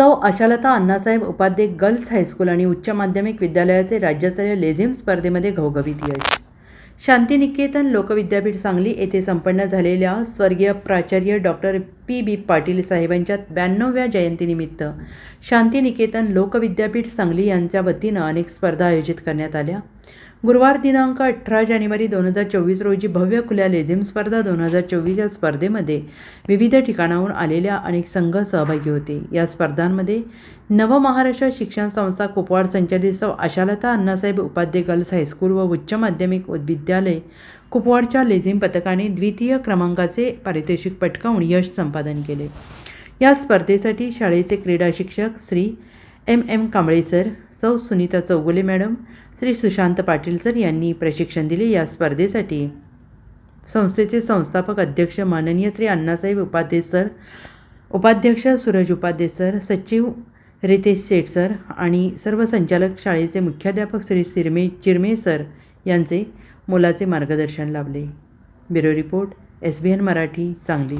Sau Ashalata Annasaheb Upadhye girls high school आणि उच्च माध्यमिक विद्यालयाचे राज्यस्तरीय लेझिम स्पर्धेमध्ये घवघवीत यश. शांतिनिकेतन लोकविद्यापीठ सांगली येथे संपन्न झालेल्या स्वर्गीय प्राचार्य डॉक्टर पी. बी. पाटील साहेबांच्या ब्याण्णव्या जयंतीनिमित्त शांतिनिकेतन लोकविद्यापीठ सांगली यांच्या वतीनं अनेक स्पर्धा आयोजित करण्यात आल्या. गुरुवार दिनांक अठरा जानेवारी दोन हजार चोवीस रोजी भव्य खुल्या लेझिम स्पर्धा दोन हजार चोवीस या स्पर्धेमध्ये विविध ठिकाणाहून आलेल्या अनेक संघ सहभागी होते. या स्पर्धांमध्ये नवमहाराष्ट्र शिक्षण संस्था कुपवाड संचालित Ashalata Annasaheb Upadhye girls high school व उच्च माध्यमिक विद्यालय कुपवाडच्या लेझिम पथकाने द्वितीय क्रमांकाचे पारितोषिक पटकावून यश संपादन केले. या स्पर्धेसाठी शाळेचे क्रीडा शिक्षक Shri M M Kamble sir Sau Sunita Chougule madam Shri Sushant Patil sir यांनी प्रशिक्षण दिले या स्पर्धेसाठी. संस्थेचे संस्थापक अध्यक्ष माननीय श्री अण्णासाहेब उपाध्ये सर उपाध्यक्ष सूरज उपाध्ये सर सचिव रितेश सेठ सर आणि सर्व संचालक शाळेचे मुख्याध्यापक श्री सिरमे चिरमे सर यांचे मोलाचे मार्गदर्शन लाभले. Bureau report S B N Marathi Sangli.